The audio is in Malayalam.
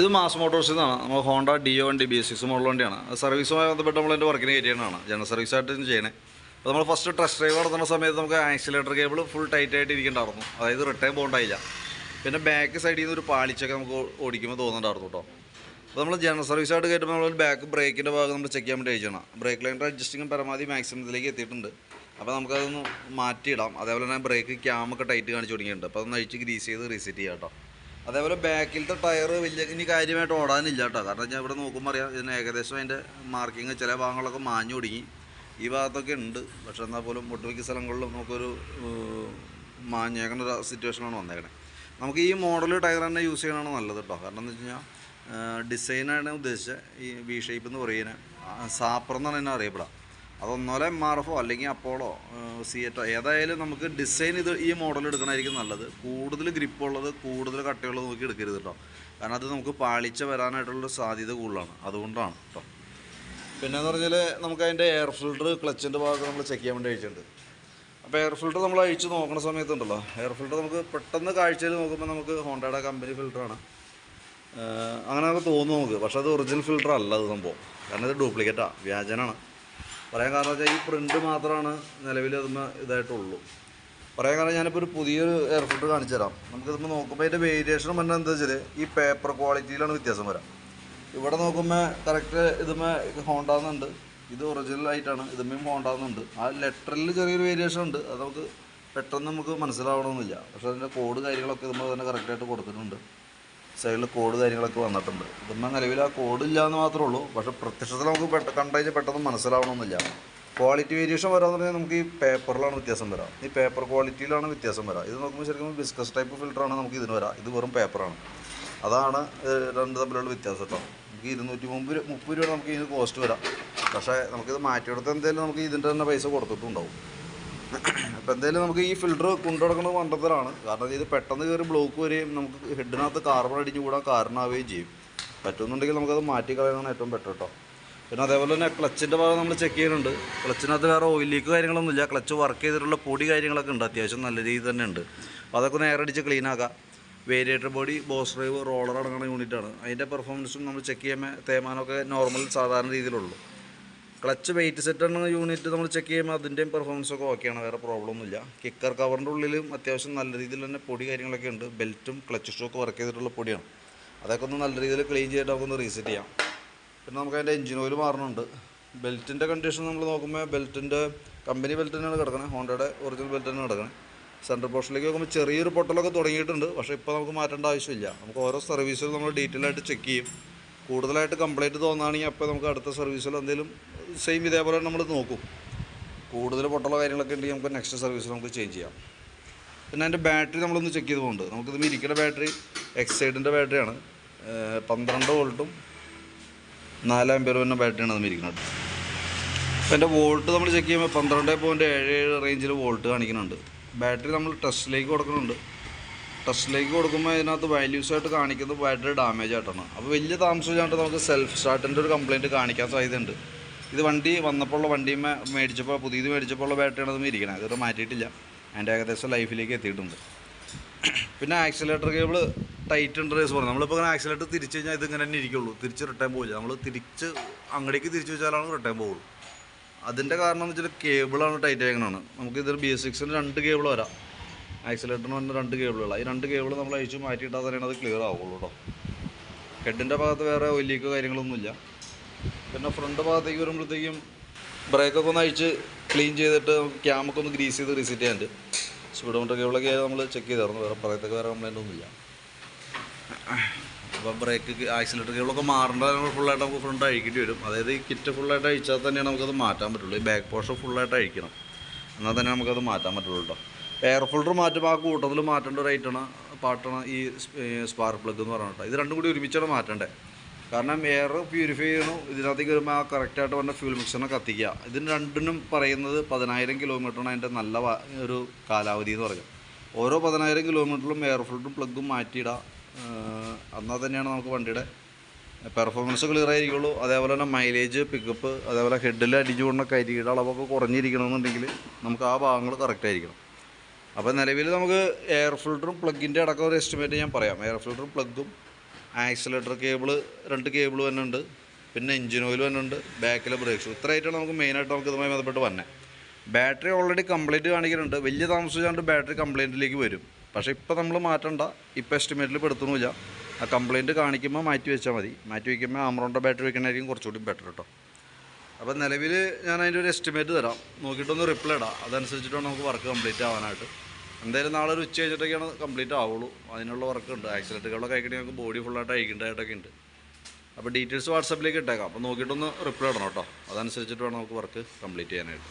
ഇത് മാസ് മോട്ടോഴ്സിൽ നിന്നാണ് നമ്മൾ ഹോണ്ട ഡിയോ വണ്ടി ബി എസ് സിക്സ് മോഡൽ വണ്ടിയാണ്. സർവീസുമായി ബന്ധപ്പെട്ട് നമ്മൾ എന്റെ വർക്കിന് കയറ്റിയാണ് ജനറൽ സർവീസ് സർവീസായിട്ട് ചെയ്യണേ. അപ്പോൾ നമ്മൾ ഫസ്റ്റ് ടെസ്റ്റ് ഡ്രൈവ് നടത്തുന്ന സമയത്ത് നമുക്ക് ആക്സിലേറ്റർ കേബിൾ ഫുൾ ടൈറ്റ് ആയിട്ട് ഇരിക്കണ്ടായിരുന്നു. അതായത് റിട്ടേൺ പോകണ്ടായില്ല പിന്നെ ബാക്ക് സൈഡിൽ നിന്ന് ഒരു പാളിച്ചൊക്കെ നമുക്ക് ഓടിക്കുമ്പോൾ തോന്നുന്നുണ്ടായിരുന്നു കേട്ടോ. അപ്പോൾ നമ്മൾ ജനറൽ സർവീസ് ആയിട്ട് കയറ്റുമ്പോൾ നമ്മൾ ബാക്ക് ബ്രേക്കിന്റെ ഭാഗം നമ്മൾ ചെക്ക് ചെയ്യാൻ വേണ്ടി അയച്ചാണ് ബ്രേക്ക് ലൈന്റെ അഡ്ജസ്റ്റിങ്ങും പരമാവധി മാക്സിമത്തിലേക്ക് എത്തിയിട്ടുണ്ട്. അപ്പോൾ നമുക്കതൊന്ന് മാറ്റിയിടാം. അതേപോലെ തന്നെ ബ്രേക്ക് ക്യാമൊക്കെ ടൈറ്റ് കാണിച്ച് തുടങ്ങിയിട്ടുണ്ട്. അപ്പോൾ അതൊന്ന് അഴിച്ച് ഗ്രീസ് ചെയ്ത് റീസെറ്റ് ചെയ്യാം കേട്ടോ. അതേപോലെ ബാക്കിലത്തെ ടയർ വലിയ ഇനി കാര്യമായിട്ട് ഓടാനില്ല കേട്ടോ. കാരണം ഞാൻ ഇവിടെ നോക്കുമ്പോൾ അറിയാം ഇതിന് ഏകദേശം അതിന്റെ മാർക്കിങ് ചില ഭാഗങ്ങളൊക്കെ മാഞ്ഞു തുടങ്ങി ഈ ഭാഗത്തൊക്കെ ഉണ്ട്. പക്ഷെ എന്നാൽ പോലും ഒട്ടുമിക്ക സ്ഥലങ്ങളിലും നമുക്കൊരു മാഞ്ഞേക്കുന്ന ഒരു സിറ്റുവേഷനാണ് വന്നേക്കണേ. നമുക്ക് ഈ മോഡൽ ടയർ തന്നെ യൂസ് ചെയ്യണമാണ് നല്ലത് കേട്ടോ. കാരണം എന്ന് വെച്ച് കഴിഞ്ഞാൽ ഡിസൈനാണ് ഉദ്ദേശിച്ചത് ഈ വി ഷേപ്പ് എന്ന് പറയുന്നത്. സാപ്പർ എന്നാണ് എന്നെ അറിയപ്പെടുക അതൊന്നോലെ എം ആർ എഫോ അല്ലെങ്കിൽ അപ്പോളോ സിയറ്റോ ഏതായാലും നമുക്ക് ഡിസൈൻ ഇത് ഈ മോഡൽ എടുക്കണമായിരിക്കും നല്ലത്. കൂടുതൽ ഗ്രിപ്പുള്ളത് കൂടുതൽ കട്ടയുള്ളത് നോക്കി എടുക്കരുത് കേട്ടോ കാരണം അത് നമുക്ക് പാളിച്ച വരാനായിട്ടുള്ളൊരു സാധ്യത കൂടുതലാണ്. അതുകൊണ്ടാണ് കേട്ടോ പിന്നെയെന്ന് പറഞ്ഞാൽ നമുക്ക് അതിന്റെ എയർ ഫിൽട്ടർ ക്ലച്ചിന്റെ ഭാഗത്ത് നമ്മൾ ചെക്ക് ചെയ്യാൻ വേണ്ടി അയച്ചിട്ടുണ്ട്. അപ്പോൾ എയർ ഫിൽട്ടർ നമ്മൾ അഴിച്ച് നോക്കുന്ന സമയത്തുണ്ടല്ലോ. എയർ ഫിൽട്ടർ നമുക്ക് പെട്ടെന്ന് കാഴ്ചയിൽ നോക്കുമ്പോൾ നമുക്ക് ഹോണ്ടയുടെ കമ്പനി ഫിൽറ്ററാണ് അങ്ങനെ നമുക്ക് തോന്നുന്നു നമുക്ക്. പക്ഷേ അത് ഒറിജിനൽ ഫിൽറ്റർ അല്ല അത് സംഭവം. കാരണം ഇത് ഡ്യൂപ്ലിക്കേറ്റാണ് വ്യാജനാണ്. പറയാൻ കാരണം വെച്ചാൽ ഈ പ്രിന്റ് മാത്രമാണ് നിലവിൽ അതിന് ഇതായിട്ടുള്ളൂ. പറയാൻ കാരണം ഞാനിപ്പോൾ ഒരു പുതിയൊരു എയർ ഫിൽറ്റർ കാണിച്ചു തരാം. നമുക്കിതിപ്പോൾ നോക്കുമ്പോൾ അതിന്റെ വേരിയേഷൻ പറഞ്ഞാൽ എന്താ വെച്ചാൽ ഈ പേപ്പർ ക്വാളിറ്റിയിലാണ് വ്യത്യാസം വരാം. ഇവിടെ നോക്കുമ്പോൾ കറക്റ്റ് ഇതുമേ ഹോണ്ടാകുന്നുണ്ട് ഇത് ഒറിജിനൽ ആയിട്ടാണ് ഇതുമേയും ഹോണ്ടാകുന്നുണ്ട് ആ ലെറ്ററിൽ ചെറിയൊരു വേരിയേഷൻ ഉണ്ട്. അത് നമുക്ക് പെട്ടെന്ന് നമുക്ക് മനസ്സിലാവണമെന്നില്ല പക്ഷേ അതിന്റെ കോഡ് കാര്യങ്ങളൊക്കെ ഇതുമ്പോൾ തന്നെ കറക്റ്റായിട്ട് കൊടുത്തിട്ടുണ്ട്. സൈഡിൽ കോഡ് കാര്യങ്ങളൊക്കെ വന്നിട്ടുണ്ട്. ഇതൊന്നും നിലവിൽ ആ കോഡ് ഇല്ല എന്ന് മാത്രമേ ഉള്ളൂ. പക്ഷേ പ്രത്യക്ഷത്തിൽ നമുക്ക് പെട്ട കണ്ടു പെട്ടെന്ന് മനസ്സിലാവണമെന്നില്ല. ക്വാളിറ്റി വേരിയേഷൻ വരാന്ന് പറഞ്ഞാൽ നമുക്ക് ഈ പേപ്പറിലാണ് വ്യത്യാസം വരാം. ഈ പേപ്പർ ക്വാളിറ്റിയിലാണ് വ്യത്യാസം വരാം. ഇത് നോക്കുമ്പോൾ ശരിക്കും ബിസ്കസ് ടൈപ്പ് ഫിൽറ്ററാണ് നമുക്ക് ഇതിന് വരാം. ഇത് വെറും പേപ്പറാണ് അതാണ് രണ്ട് തമ്മിലുള്ള വ്യത്യാസം കേട്ടോ നമുക്ക് ഇരുന്നൂറ്റി രൂ- മുപ്പത് രൂപ നമുക്ക് ഇതിന് കോസ്റ്റ് വരാം. പക്ഷേ നമുക്കിത് മാറ്റിയെടുത്ത് എന്തെങ്കിലും നമുക്ക് ഇതിന്റെ തന്നെ പൈസ കൊടുത്തിട്ടുണ്ടാവും. അപ്പോൾ എന്തായാലും നമുക്ക് ഈ ഫിൽറ്റർ കൊണ്ടുനടക്കുന്നത് മണ്ടത്തരാണ്. കാരണം ഇത് പെട്ടെന്ന് കയറി ബ്ലോക്ക് വരികയും നമുക്ക് ഹെഡിനകത്ത് കാർബൺ അടിഞ്ഞു കൂടാൻ കാരണമാവുകയും ചെയ്യും. പറ്റുന്നുണ്ടെങ്കിൽ നമുക്കത് മാറ്റി കളയുന്നതാണ് ഏറ്റവും ബെറ്റർ കേട്ടോ പിന്നെ അതേപോലെ തന്നെ ക്ലച്ചിന്റെ ഭാഗം നമ്മൾ ചെക്ക് ചെയ്യുന്നുണ്ട്. ക്ലച്ചിനകത്ത് വേറെ ഓയിൽ ലീക്ക് കാര്യങ്ങളൊന്നുമില്ല. ക്ലച്ച് വർക്ക് ചെയ്തിട്ടുള്ള പൊടി കാര്യങ്ങളൊക്കെ ഉണ്ട്. അത്യാവശ്യം നല്ല രീതിയിൽ തന്നെ ഉണ്ട്. അപ്പോൾ അതൊക്കെ നേരെ അടിച്ച് ക്ലീൻ ആക്കാം. Variator body boss drive roller അടങ്ങുന്ന യൂണിറ്റാണ് അതിന്റെ പെർഫോമൻസും നമ്മൾ ചെക്ക് ചെയ്യുമ്പോൾ തേമാനമൊക്കെ നോർമൽ സാധാരണ രീതിയിലുള്ളൂ. ക്ലച്ച് വെയിറ്റ് സെറ്റ് എന്ന യൂണിറ്റ് നമ്മൾ ചെക്ക് ചെയ്യുമ്പോൾ അതിന്റെയും പെർഫോമൻസ് ഒക്കെ ഓക്കെയാണ് വേറെ പ്രോബ്ലം ഒന്നുമില്ല. കിക്കർ കവറിന്റെ ഉള്ളിലും അത്യാവശ്യം നല്ല രീതിയിൽ തന്നെ പൊടി കാര്യങ്ങളൊക്കെ ഉണ്ട്. ബെൽറ്റും ക്ലച്ച് സ്റ്റോക്ക് വർക്ക് ചെയ്തിട്ടുള്ള പൊടിയാണ്. അതൊക്കെ ഒന്ന് നല്ല രീതിയിൽ ക്ലീൻ ചെയ്തിട്ട് നമുക്കൊന്ന് റീസെറ്റ് ചെയ്യാം. പിന്നെ നമുക്ക് അതിന്റെ എഞ്ചിൻ ഓയിൽ മാറുന്നുണ്ട് ബെൽറ്റിന്റെ കണ്ടീഷൻ നമ്മൾ നോക്കുമ്പോൾ ബെൽറ്റിന്റെ കമ്പനി ബെൽറ്റ് തന്നെയാണ് കിടക്കുന്നത് ഹോണ്ടയുടെ ഒറിജിനൽ ബെൽറ്റ് തന്നെയാണ് കിടക്കുന്നത് സെൻട്രൽ പോർഷനിലേക്ക് നോക്കുമ്പോൾ ചെറിയൊരു പൊട്ടലൊക്കെ തുടങ്ങിയിട്ടുണ്ട്. പക്ഷേ ഇപ്പോൾ നമുക്ക് മാറ്റേണ്ട ആവശ്യമില്ല. നമുക്ക് ഓരോ സർവീസിലും നമ്മൾ ഡീറ്റെയിൽ ആയിട്ട് ചെക്ക് ചെയ്യും. കൂടുതലായിട്ട് കംപ്ലൈന്റ് തോന്നുകയാണെങ്കിൽ അപ്പോൾ നമുക്ക് അടുത്ത സർവീസിൽ എന്തെങ്കിലും സെയിം ഇതേപോലെ നമ്മൾ നോക്കും. കൂടുതൽ പൊട്ടുള്ള കാര്യങ്ങളൊക്കെ ഉണ്ടെങ്കിൽ നമുക്ക് നെക്സ്റ്റ് സർവീസ് നമുക്ക് ചേഞ്ച് ചെയ്യാം. പിന്നെ അതിന്റെ ബാറ്ററി നമ്മളൊന്ന് ചെക്ക് ചെയ്ത് പോകുന്നുണ്ട് നമുക്കിത് ഇരിക്കുന്ന ബാറ്ററി എക്സൈഡിന്റെ ബാറ്ററിയാണ് പന്ത്രണ്ട് വോൾട്ടും നാല് അമ്പയർ വരുന്ന ബാറ്ററിയാണ് നമ്മൾ ഇരിക്കുന്നത് അപ്പോൾ എന്റെ വോൾട്ട് നമ്മൾ ചെക്ക് ചെയ്യുമ്പോൾ പന്ത്രണ്ട് പോയിന്റ് ഏഴ് ഏഴ് റേഞ്ചിൽ വോൾട്ട് കാണിക്കുന്നുണ്ട്. ബാറ്ററി നമ്മൾ ടെസ്റ്റിലേക്ക് കൊടുക്കുന്നുണ്ട്. ടെസ്റ്റിലേക്ക് കൊടുക്കുമ്പോൾ അതിനകത്ത് വാല്യൂസ് ആയിട്ട് കാണിക്കുന്നത് ബാറ്ററി ഡാമേജ് ആയിട്ടാണ്. അപ്പോൾ വലിയ താമസമില്ലാണ്ട് നമുക്ക് സെൽഫ് സ്റ്റാർട്ടിന്റെ ഒരു കംപ്ലയിന്റ് കാണിക്കാൻ സാധ്യതയുണ്ട്. ഇത് വണ്ടി വന്നപ്പോൾ വണ്ടിയുമേ മേടിച്ചപ്പോൾ പുതിയത് മേടിച്ചപ്പോൾ ബാറ്ററിയാണ് അത് ഇരിക്കണം അതൊന്നും മാറ്റിയിട്ടില്ല. അതിന്റെ ഏകദേശം ലൈഫിലേക്ക് എത്തിയിട്ടുണ്ട്. പിന്നെ ആക്സിലേറ്റർ കേബിൾ ടൈറ്റ് ഉണ്ട് റേസ് പറഞ്ഞു. നമ്മളിപ്പോൾ ഇങ്ങനെ ആക്സിലേറ്റർ തിരിച്ചു കഴിഞ്ഞാൽ ഇത് ഇങ്ങനെ തന്നെ ഇരിക്കുള്ളൂ. തിരിച്ച് റിട്ടേൺ പോകില്ല നമ്മൾ തിരിച്ച് അങ്ങടേക്ക് തിരിച്ച് വെച്ചാലാണ് റിട്ടേൺ പോകുള്ളൂ അതിന്റെ കാരണം എന്ന് വെച്ചാൽ കേബിളാണ് ടൈറ്റ് ആക്കണതാണ് നമുക്കിതൊരു ബി എസ് സിക്സിന് രണ്ട് കേബിൾ വരാം. ആക്സിലേറ്ററിന് വന്ന രണ്ട് കേബിളുകളാണ് ഈ രണ്ട് കേബിൾ നമ്മൾ അഴിച്ച് മാറ്റിയിട്ടാൽ തന്നെയാണ് അത് ക്ലിയർ ആവുള്ളൂ കേട്ടോ ഹെഡിന്റെ ഭാഗത്ത് വേറെ ഒല്ലിക്കോ കാര്യങ്ങളൊന്നുമില്ല. പിന്നെ ഫ്രണ്ട് ഭാഗത്തേക്ക് വരുമ്പോഴത്തേക്കും ബ്രേക്കൊക്കെ ഒന്ന് അഴിച്ച് ക്ലീൻ ചെയ്തിട്ട് ക്യാമൊക്കെ ഒന്ന് ഗ്രീസ് ചെയ്ത് റീസെറ്റ് ചെയ്യാനുണ്ട്. സ്പീഡോമീറ്റർ കേബിളൊക്കെ നമ്മൾ ചെക്ക് ചെയ്തായിരുന്നു. വേറെ പറയത്തൊക്കെ വേറെ കംപ്ലൈന്റ് ഒന്നുമില്ല. അപ്പോൾ ബ്രേക്ക് ആക്സിലേറ്റർ കേബിളൊക്കെ മാറേണ്ട ഫുള്ളായിട്ട് നമുക്ക് ഫ്രണ്ട് അഴിക്കേണ്ടി വരും. അതായത് ഈ കിറ്റ് ഫുള്ളായിട്ട് അഴിച്ചാൽ തന്നെയാണ് നമുക്കത് മാറ്റാൻ പറ്റുള്ളൂ. ഈ ബാക്ക് പോർഷൻ ഫുള്ളായിട്ട് അഴിക്കണം. എന്നാൽ തന്നെ നമുക്കത് മാറ്റാൻ പറ്റുള്ളൂ കേട്ടോ എയർ ഫിൽറ്റർ മാറ്റുമ്പോൾ ആ കൂട്ടത്തിൽ മാറ്റേണ്ട ഒരു ഐറ്റാണ് പാട്ടാണ് ഈ സ്പാർക്ക് പ്ലഗ് എന്ന് പറഞ്ഞിട്ട്. ഇത് രണ്ടും കൂടി ഒരുമിച്ചാണ് മാറ്റേണ്ടത്. കാരണം എയർ പ്യൂരിഫൈ ചെയ്യണു. ഇതിനകത്തേക്ക് വരുമ്പോൾ ആ കറക്റ്റായിട്ട് വന്ന ഫ്യൂൽ മിക്സറിനെ കത്തിക്കുക. ഇതിന് രണ്ടിനും പറയുന്നത് പതിനായിരം കിലോമീറ്ററാണ് അതിന്റെ നല്ല ഒരു കാലാവധി എന്ന് പറഞ്ഞത് ഓരോ പതിനായിരം കിലോമീറ്ററിലും എയർ ഫിൽറ്ററും പ്ലഗും മാറ്റിയിടുക എന്നാൽ തന്നെയാണ് നമുക്ക് വണ്ടിയുടെ പെർഫോമൻസ് ക്ലിയർ ആയിരിക്കുള്ളൂ. അതേപോലെ തന്നെ മൈലേജ് പിക്കപ്പ് അതേപോലെ ഹെഡിൽ അടിച്ചു കൊണ്ട കരിയുടെ അളവൊക്കെ കുറഞ്ഞിരിക്കണമെന്നുണ്ടെങ്കിൽ നമുക്ക് ആ ഭാഗങ്ങൾ കറക്റ്റ് ആയിരിക്കണം. അപ്പോൾ നിലവിൽ നമുക്ക് എയർ ഫിൽറ്ററും പ്ലഗിന്റെ അടക്കം ഒരു എസ്റ്റിമേറ്റ് ഞാൻ പറയാം. എയർ ഫിൽറ്ററും പ്ലഗും ആക്സിലേറ്റർ കേബിൾ രണ്ട് കേബിൾ തന്നെ ഉണ്ട്. പിന്നെ എഞ്ചിൻ ഓയിൽ തന്നെ ഉണ്ട്. ബാക്കിലെ ബ്രേക്ക് ഷൂ ഇത്രയായിട്ടാണ് നമുക്ക് മെയിനായിട്ട് നമുക്ക് ഇതുമായി ബന്ധപ്പെട്ട് വന്നത് ബാറ്ററി ഓൾറെഡി കംപ്ലൈന്റ് കാണിക്കുന്നുണ്ട്. വലിയ താമസിച്ചാണ്ട് ബാറ്ററി കംപ്ലൈന്റിലേക്ക് വരും. പക്ഷേ ഇപ്പോൾ നമ്മൾ മാറ്റണ്ട. ഇപ്പോൾ എസ്റ്റിമേറ്റിൽ പെടുത്തുന്നില്ല ആ കംപ്ലൈന്റ് കാണിക്കുമ്പോൾ മാറ്റി വെച്ചാൽ മതി. മാറ്റി വയ്ക്കുമ്പോൾ ആമറോണിന്റെ ബാറ്ററി വയ്ക്കണമായിരിക്കും കുറച്ചുകൂടി ബെറ്റർ കേട്ടോ. അപ്പോൾ നിലവിൽ ഞാൻ അതിന്റെ ഒരു എസ്റ്റിമേറ്റ് തരാം. നോക്കിയിട്ടൊന്ന് റിപ്ലൈ ഇടാം. അതനുസരിച്ചിട്ടാണ് നമുക്ക് വർക്ക് കംപ്ലീറ്റ് ആവാനായിട്ട്. എന്തായാലും നാളെ ഒരു ഉച്ച കഴിഞ്ഞിട്ടൊക്കെയാണ് കംപ്ലീറ്റ് ആവുള്ളൂ. അതിനുള്ള വർക്ക് ഉണ്ട് ആക്സിലേറ്ററുകളൊക്കെ അയക്കണമെങ്കിൽ നമുക്ക് ബോഡി ഫുള്ളായിട്ട് അയക്കേണ്ടതായിട്ടൊക്കെ ഉണ്ട്. അപ്പോൾ ഡീറ്റെയിൽസ് വാട്സപ്പിലേക്ക് ഇട്ടേക്കാം. അപ്പോൾ നോക്കിയിട്ടൊന്ന് റിപ്ലൈ ഇടണം കേട്ടോ. അതനുസരിച്ചിട്ട് വേണം നമുക്ക് വർക്ക് കംപ്ലീറ്റ് ചെയ്യാനായിട്ട്.